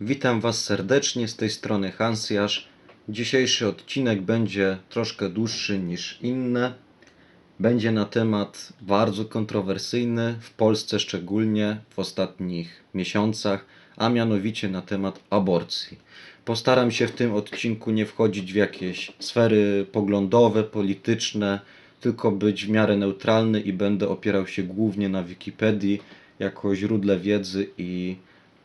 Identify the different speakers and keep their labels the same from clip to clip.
Speaker 1: Witam Was serdecznie z tej strony Hansjasz. Dzisiejszy odcinek będzie troszkę dłuższy niż inne. Będzie na temat bardzo kontrowersyjny, w Polsce szczególnie w ostatnich miesiącach, a mianowicie na temat aborcji. Postaram się w tym odcinku nie wchodzić w jakieś sfery poglądowe, polityczne, tylko być w miarę neutralny i będę opierał się głównie na Wikipedii jako źródle wiedzy i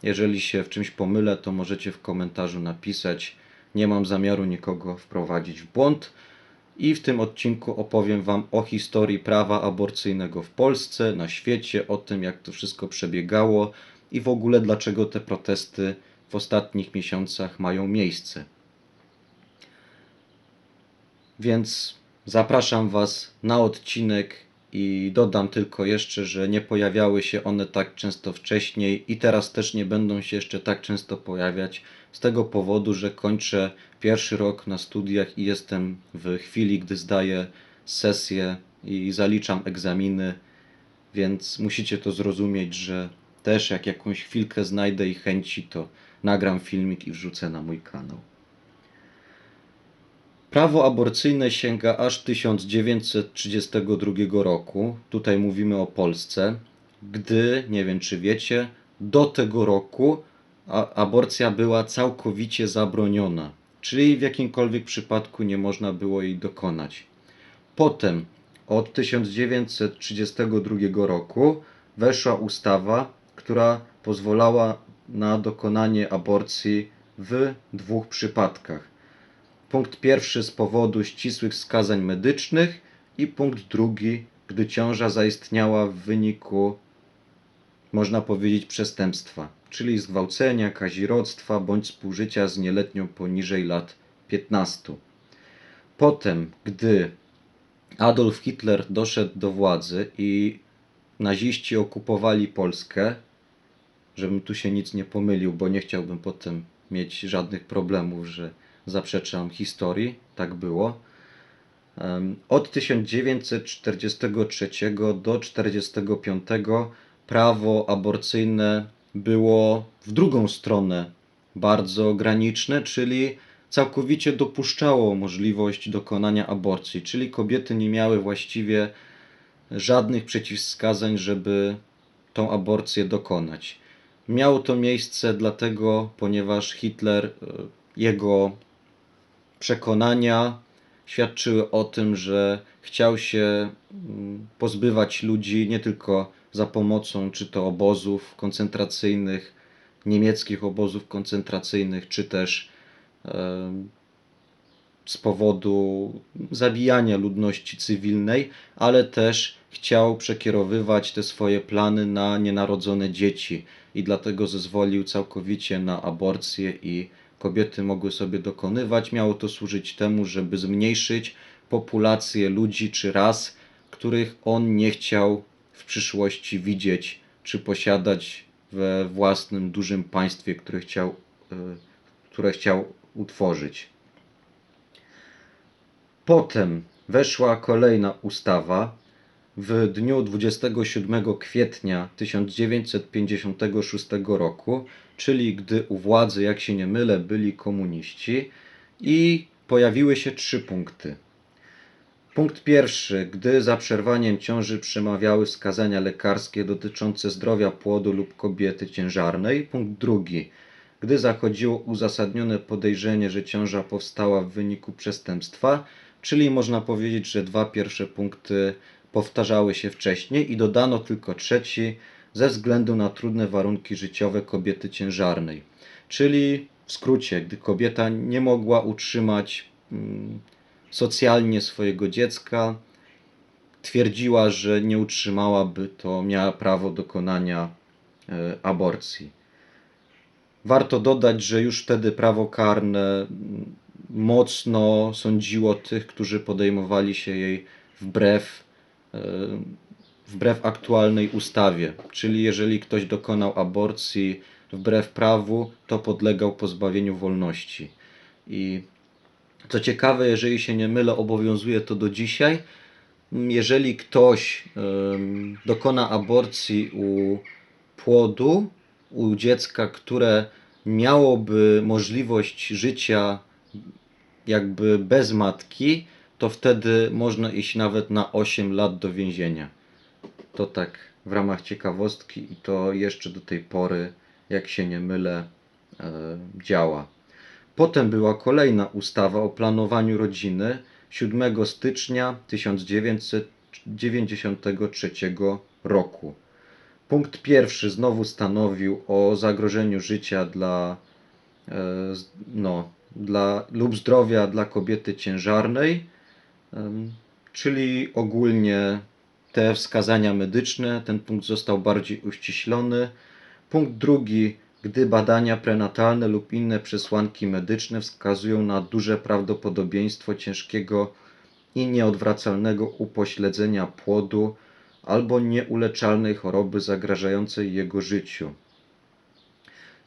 Speaker 1: jeżeli się w czymś pomylę, to możecie w komentarzu napisać. Nie mam zamiaru nikogo wprowadzić w błąd. I w tym odcinku opowiem Wam o historii prawa aborcyjnego w Polsce, na świecie, o tym jak to wszystko przebiegało i w ogóle dlaczego te protesty w ostatnich miesiącach mają miejsce. Więc zapraszam Was na odcinek i dodam tylko jeszcze, że nie pojawiały się one tak często wcześniej i teraz też nie będą się jeszcze tak często pojawiać z tego powodu, że kończę pierwszy rok na studiach i jestem w chwili, gdy zdaję sesję i zaliczam egzaminy, więc musicie to zrozumieć, że też jak jakąś chwilkę znajdę i chęci, to nagram filmik i wrzucę na mój kanał. Prawo aborcyjne sięga aż 1932 roku. Tutaj mówimy o Polsce, gdy, nie wiem czy wiecie, do tego roku aborcja była całkowicie zabroniona, czyli w jakimkolwiek przypadku nie można było jej dokonać. Potem od 1932 roku weszła ustawa, która pozwalała na dokonanie aborcji w dwóch przypadkach. Punkt pierwszy z powodu ścisłych wskazań medycznych i punkt drugi, gdy ciąża zaistniała w wyniku, można powiedzieć, przestępstwa, czyli zgwałcenia, kazirodztwa bądź współżycia z nieletnią poniżej lat 15. Potem, gdy Adolf Hitler doszedł do władzy i naziści okupowali Polskę, żebym tu się nic nie pomylił, bo nie chciałbym potem mieć żadnych problemów, że zaprzeczam historii. Tak było. Od 1943 do 1945 prawo aborcyjne było w drugą stronę bardzo graniczne, czyli całkowicie dopuszczało możliwość dokonania aborcji, czyli kobiety nie miały właściwie żadnych przeciwwskazań, żeby tą aborcję dokonać. Miało to miejsce dlatego, ponieważ Hitler, e, jego przekonania świadczyły o tym, że chciał się mm, pozbywać ludzi nie tylko za pomocą czy to obozów koncentracyjnych, niemieckich obozów koncentracyjnych, czy też z powodu zabijania ludności cywilnej, ale też chciał przekierowywać te swoje plany na nienarodzone dzieci i dlatego zezwolił całkowicie na aborcję i kobiety mogły sobie dokonywać. Miało to służyć temu, żeby zmniejszyć populację ludzi czy ras, których on nie chciał w przyszłości widzieć czy posiadać we własnym dużym państwie, które chciał, e, które chciał utworzyć. Potem weszła kolejna ustawa w dniu 27 kwietnia 1956 roku, czyli gdy u władzy, jak się nie mylę, byli komuniści i pojawiły się trzy punkty. Punkt pierwszy, gdy za przerwaniem ciąży przemawiały wskazania lekarskie dotyczące zdrowia płodu lub kobiety ciężarnej. Punkt drugi, gdy zachodziło uzasadnione podejrzenie, że ciąża powstała w wyniku przestępstwa, czyli można powiedzieć, że dwa pierwsze punkty powtarzały się wcześniej i dodano tylko trzeci ze względu na trudne warunki życiowe kobiety ciężarnej. Czyli w skrócie, gdy kobieta nie mogła utrzymać mm, socjalnie swojego dziecka, twierdziła, że nie utrzymałaby, to miała prawo dokonania e, aborcji. Warto dodać, że już wtedy prawo karne mm, mocno sądziło tych, którzy podejmowali się jej wbrew, wbrew aktualnej ustawie. Czyli jeżeli ktoś dokonał aborcji wbrew prawu, to podlegał pozbawieniu wolności. I co ciekawe, jeżeli się nie mylę, obowiązuje to do dzisiaj. Jeżeli ktoś dokona aborcji u płodu, u dziecka, które miałoby możliwość życia jakby bez matki, to wtedy można iść nawet na 8 lat do więzienia. To tak w ramach ciekawostki i to jeszcze do tej pory, jak się nie mylę, e, działa. Potem była kolejna ustawa o planowaniu rodziny 7 stycznia 1993 roku. Punkt pierwszy znowu stanowił o zagrożeniu życia dla, e, no, dla lub zdrowia dla kobiety ciężarnej, czyli ogólnie te wskazania medyczne. Ten punkt został bardziej uściślony. Punkt drugi, gdy badania prenatalne lub inne przesłanki medyczne wskazują na duże prawdopodobieństwo ciężkiego i nieodwracalnego upośledzenia płodu albo nieuleczalnej choroby zagrażającej jego życiu.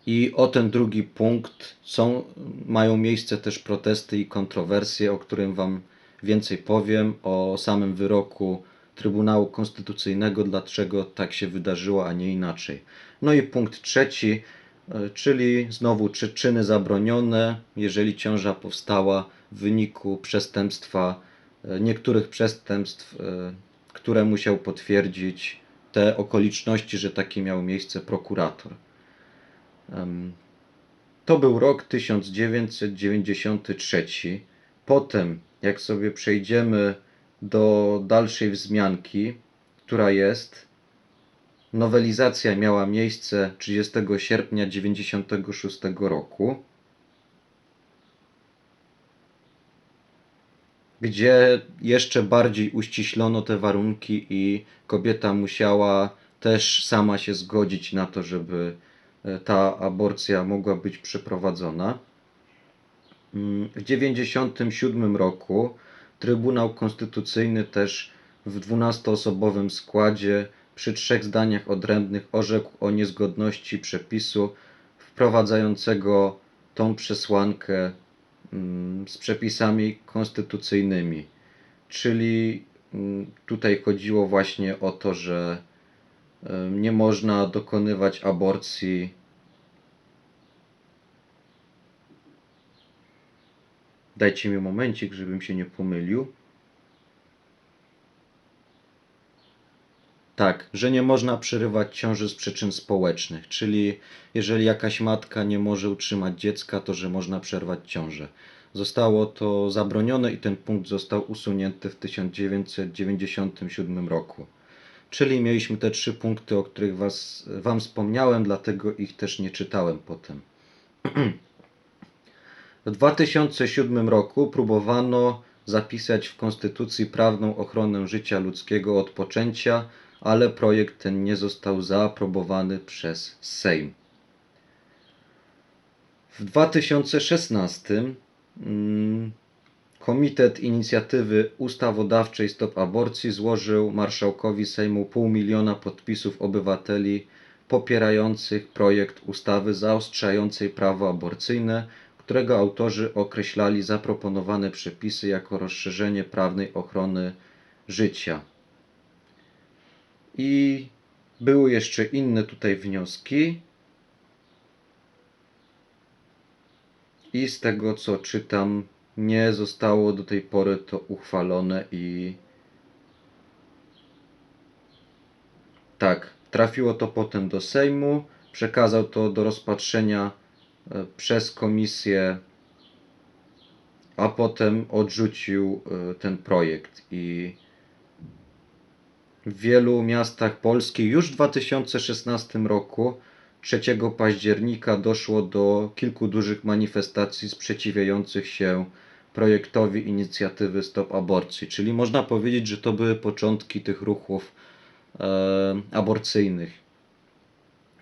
Speaker 1: I o ten drugi punkt są, mają miejsce też protesty i kontrowersje, o którym Wam więcej powiem, o samym wyroku Trybunału Konstytucyjnego, dlaczego tak się wydarzyło, a nie inaczej. No i punkt trzeci, e, czyli znowu czy czyny zabronione, jeżeli ciąża powstała w wyniku przestępstwa, e, niektórych przestępstw, e, które musiał potwierdzić te okoliczności, że takie miało miejsce prokurator. To był rok 1993. Potem, jak sobie przejdziemy do dalszej wzmianki, która jest, nowelizacja miała miejsce 30 sierpnia 1996 roku, gdzie jeszcze bardziej uściślono te warunki i kobieta musiała też sama się zgodzić na to, żeby e, ta aborcja mogła być przeprowadzona. W 1997 roku Trybunał Konstytucyjny też w 12-osobowym składzie przy trzech zdaniach odrębnych orzekł o niezgodności przepisu wprowadzającego tą przesłankę mm, z przepisami konstytucyjnymi. Czyli mm, tutaj chodziło właśnie o to, że nie można dokonywać aborcji Dajcie mi momencik, żebym się nie pomylił. Tak, że nie można przerywać ciąży z przyczyn społecznych, czyli jeżeli jakaś matka nie może utrzymać dziecka, to że można przerwać ciążę. Zostało to zabronione i ten punkt został usunięty w 1997 roku. Czyli mieliśmy te trzy punkty, o których was, Wam wspomniałem, dlatego ich też nie czytałem potem. W 2007 roku próbowano zapisać w Konstytucji prawną ochronę życia ludzkiego od poczęcia, ale projekt ten nie został zaaprobowany przez Sejm. W 2016 mm, Komitet Inicjatywy Ustawodawczej Stop Aborcji złożył marszałkowi Sejmu pół miliona podpisów obywateli popierających projekt ustawy zaostrzającej prawo aborcyjne, którego autorzy określali zaproponowane przepisy jako rozszerzenie prawnej ochrony życia. I były jeszcze inne tutaj wnioski. I z tego co czytam, nie zostało do tej pory to uchwalone i tak, trafiło to potem do Sejmu, przekazał to do rozpatrzenia przez komisję, a potem odrzucił e, ten projekt i w wielu miastach Polski już w 2016 roku 3 października doszło do kilku dużych manifestacji sprzeciwiających się projektowi inicjatywy Stop Aborcji. Czyli można powiedzieć, że to były początki tych ruchów e, aborcyjnych.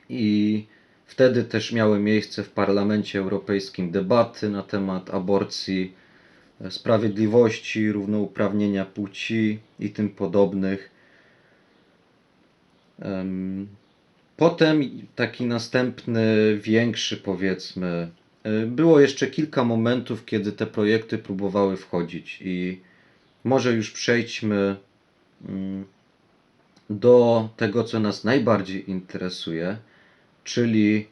Speaker 1: I wtedy też miały miejsce w Parlamencie Europejskim debaty na temat aborcji, e, sprawiedliwości, równouprawnienia płci i tym podobnych. Em, Potem taki następny, większy powiedzmy. y, Było jeszcze kilka momentów, kiedy te projekty próbowały wchodzić i może już przejdźmy mm, do tego, co nas najbardziej interesuje, czyli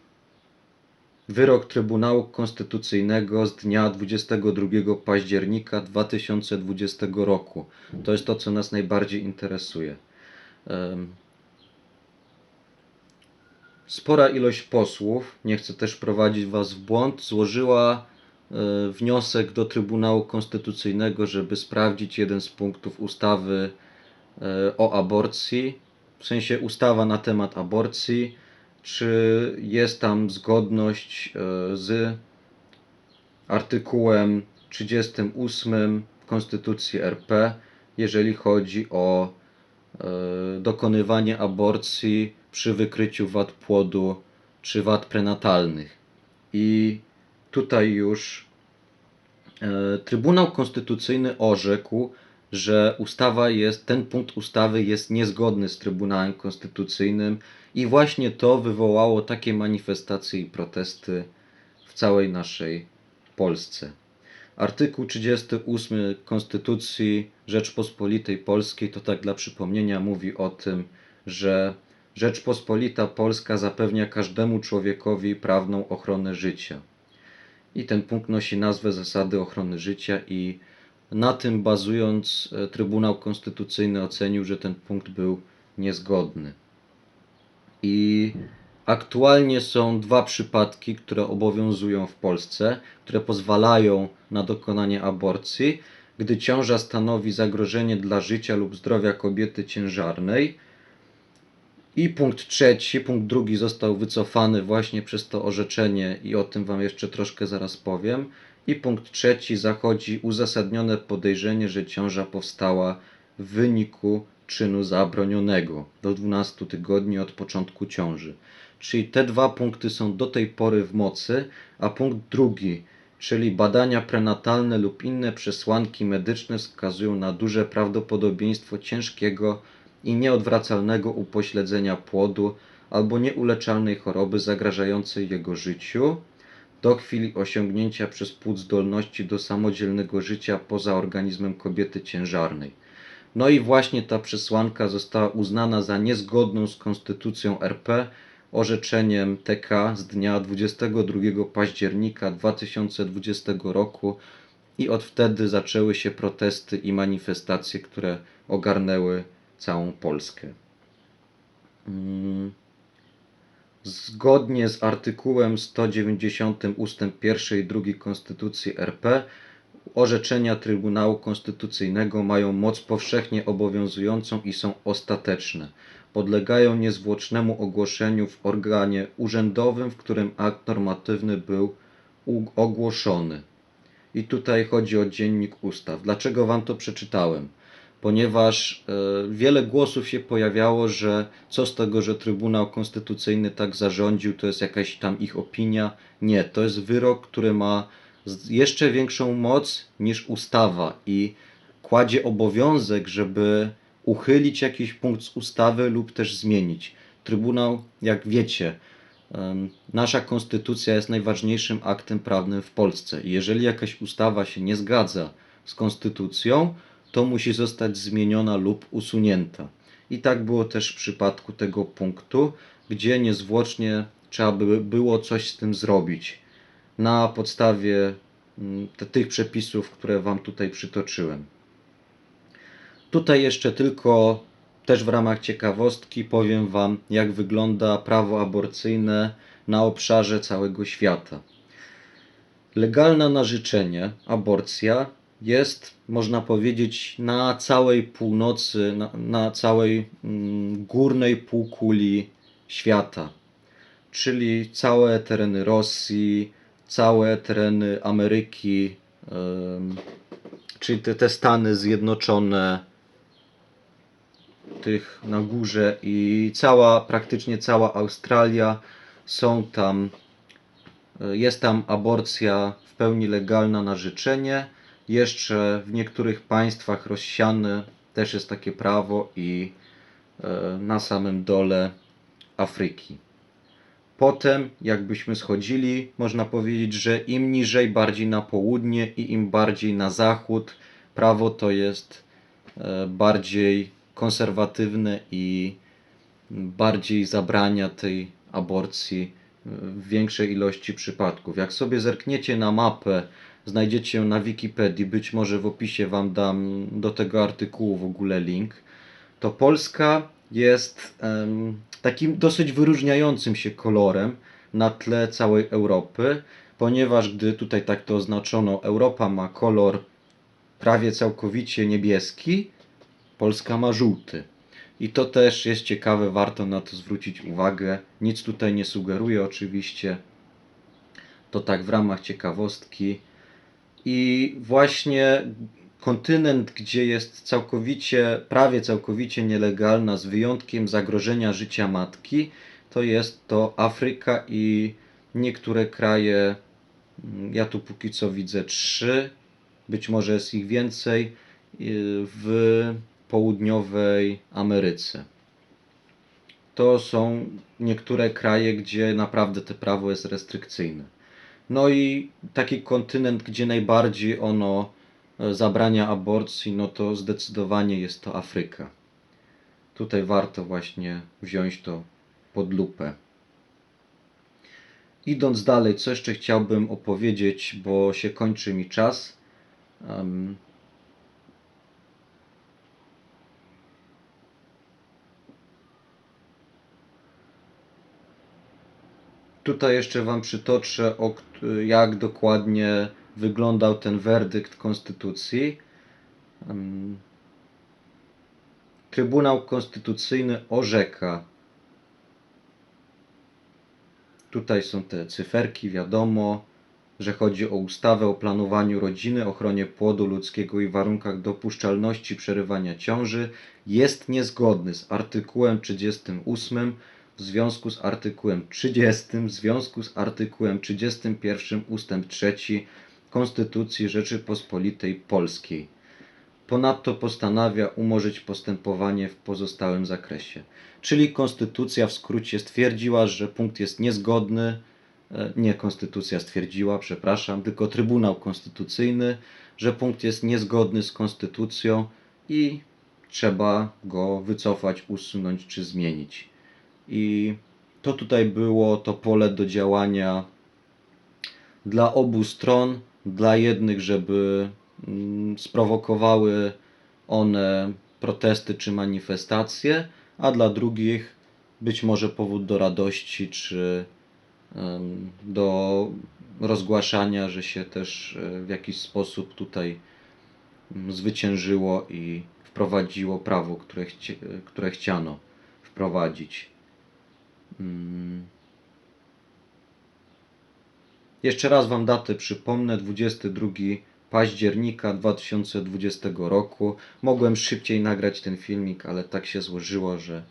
Speaker 1: wyrok Trybunału Konstytucyjnego z dnia 22 października 2020 roku. To jest to, co nas najbardziej interesuje. Spora ilość posłów, nie chcę też prowadzić Was w błąd, złożyła e, wniosek do Trybunału Konstytucyjnego, żeby sprawdzić jeden z punktów ustawy e, o aborcji, w sensie ustawa na temat aborcji, czy jest tam zgodność e, z artykułem 38 Konstytucji RP, jeżeli chodzi o e, dokonywanie aborcji przy wykryciu wad płodu czy wad prenatalnych. I tutaj już e, Trybunał Konstytucyjny orzekł, że ustawa jest, ten punkt ustawy jest niezgodny z Trybunałem Konstytucyjnym i właśnie to wywołało takie manifestacje i protesty w całej naszej Polsce. Artykuł 38 Konstytucji Rzeczpospolitej Polskiej, to tak dla przypomnienia, mówi o tym, że Rzeczpospolita Polska zapewnia każdemu człowiekowi prawną ochronę życia. I ten punkt nosi nazwę Zasady ochrony życia, i na tym bazując, e, Trybunał Konstytucyjny ocenił, że ten punkt był niezgodny. I aktualnie są dwa przypadki, które obowiązują w Polsce, które pozwalają na dokonanie aborcji, gdy ciąża stanowi zagrożenie dla życia lub zdrowia kobiety ciężarnej. I punkt trzeci, punkt drugi został wycofany właśnie przez to orzeczenie, i o tym Wam jeszcze troszkę zaraz powiem. I punkt trzeci. Zachodzi uzasadnione podejrzenie, że ciąża powstała w wyniku czynu zabronionego. Do 12 tygodni od początku ciąży. Czyli te dwa punkty są do tej pory w mocy, a punkt drugi, czyli badania prenatalne lub inne przesłanki medyczne wskazują na duże prawdopodobieństwo ciężkiego i nieodwracalnego upośledzenia płodu albo nieuleczalnej choroby zagrażającej jego życiu do chwili osiągnięcia przez płód zdolności do samodzielnego życia poza organizmem kobiety ciężarnej. No i właśnie ta przesłanka została uznana za niezgodną z Konstytucją RP orzeczeniem TK z dnia 22 października 2020 roku i od wtedy zaczęły się protesty i manifestacje, które ogarnęły całą Polskę. Mm. Zgodnie z artykułem 190 ust. 1 i 2 Konstytucji RP orzeczenia Trybunału Konstytucyjnego mają moc powszechnie obowiązującą i są ostateczne. Podlegają niezwłocznemu ogłoszeniu w organie urzędowym, w którym akt normatywny był ogłoszony. I tutaj chodzi o dziennik ustaw. Dlaczego Wam to przeczytałem? Ponieważ e, wiele głosów się pojawiało, że co z tego, że Trybunał Konstytucyjny tak zarządził, to jest jakaś tam ich opinia. Nie, to jest wyrok, który ma jeszcze większą moc niż ustawa i kładzie obowiązek, żeby uchylić jakiś punkt z ustawy lub też zmienić. Trybunał, jak wiecie, nasza konstytucja jest najważniejszym aktem prawnym w Polsce. Jeżeli jakaś ustawa się nie zgadza z konstytucją, to musi zostać zmieniona lub usunięta. I tak było też w przypadku tego punktu, gdzie niezwłocznie trzeba by było coś z tym zrobić na podstawie mm, tych przepisów, które Wam tutaj przytoczyłem. Tutaj jeszcze tylko też w ramach ciekawostki powiem Wam, jak wygląda prawo aborcyjne na obszarze całego świata. Legalna na życzenie aborcja jest, można powiedzieć, na całej północy, na, na całej mm, górnej półkuli świata, czyli całe tereny Rosji, całe tereny Ameryki, czyli te, te Stany Zjednoczone, tych na górze i cała, praktycznie cała Australia są tam, e, jest tam aborcja w pełni legalna na życzenie. Jeszcze w niektórych państwach rozsiane też jest takie prawo i e, na samym dole Afryki. Potem, jakbyśmy schodzili, można powiedzieć, że im niżej, bardziej na południe i im bardziej na zachód, prawo to jest e, bardziej konserwatywne i bardziej zabrania tej aborcji w większej ilości przypadków. Jak sobie zerkniecie na mapę, znajdziecie ją na Wikipedii, być może w opisie Wam dam do tego artykułu w ogóle link, to Polska jest em, takim dosyć wyróżniającym się kolorem na tle całej Europy, ponieważ gdy tutaj tak to oznaczono, Europa ma kolor prawie całkowicie niebieski, Polska ma żółty. I to też jest ciekawe, warto na to zwrócić uwagę. Nic tutaj nie sugeruję oczywiście. To tak w ramach ciekawostki. I właśnie kontynent, gdzie jest całkowicie, prawie całkowicie nielegalna, z wyjątkiem zagrożenia życia matki, to jest to Afryka i niektóre kraje. mm, Ja tu póki co widzę trzy, być może jest ich więcej, y, w południowej Ameryce. To są niektóre kraje, gdzie naprawdę to prawo jest restrykcyjne. No i taki kontynent, gdzie najbardziej ono e, zabrania aborcji, no to zdecydowanie jest to Afryka. Tutaj warto właśnie wziąć to pod lupę. Idąc dalej, co jeszcze chciałbym opowiedzieć, bo się kończy mi czas. Tutaj jeszcze Wam przytoczę, jak dokładnie wyglądał ten werdykt Konstytucji. Trybunał Konstytucyjny orzeka. Tutaj są te cyferki, wiadomo, że chodzi o ustawę o planowaniu rodziny, ochronie płodu ludzkiego i warunkach dopuszczalności przerywania ciąży. Jest niezgodny z artykułem 38 w związku z artykułem 30, w związku z artykułem 31 ustęp 3 Konstytucji Rzeczypospolitej Polskiej. Ponadto postanawia umorzyć postępowanie w pozostałym zakresie. Czyli Konstytucja w skrócie stwierdziła, że punkt jest niezgodny, e, nie Konstytucja stwierdziła, przepraszam, tylko Trybunał Konstytucyjny, że punkt jest niezgodny z Konstytucją i trzeba go wycofać, usunąć czy zmienić. I to tutaj było to pole do działania dla obu stron, dla jednych, żeby mm, sprowokowały one protesty czy manifestacje, a dla drugich być może powód do radości czy do rozgłaszania, że się też e, w jakiś sposób tutaj mm, zwyciężyło i wprowadziło prawo, które, chci, które chciano wprowadzić. Mm. Jeszcze raz Wam datę przypomnę, 22 października 2020 roku. Mogłem szybciej nagrać ten filmik, ale tak się złożyło, że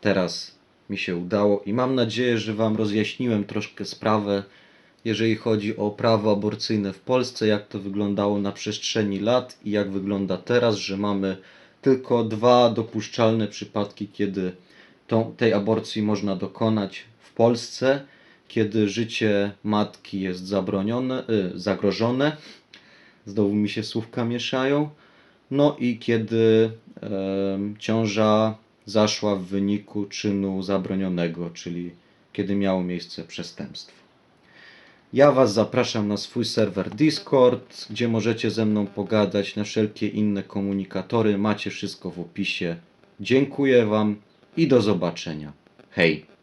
Speaker 1: teraz mi się udało i mam nadzieję, że Wam rozjaśniłem troszkę sprawę, jeżeli chodzi o prawo aborcyjne w Polsce, jak to wyglądało na przestrzeni lat i jak wygląda teraz, że mamy tylko dwa dopuszczalne przypadki, kiedy tą, tej aborcji można dokonać w Polsce, kiedy życie matki jest zabronione, y, zagrożone. Znowu mi się słówka mieszają. No i kiedy ciąża zaszła w wyniku czynu zabronionego, czyli kiedy miało miejsce przestępstwo. Ja Was zapraszam na swój serwer Discord, gdzie możecie ze mną pogadać na wszelkie inne komunikatory. Macie wszystko w opisie. Dziękuję Wam i do zobaczenia. Hej!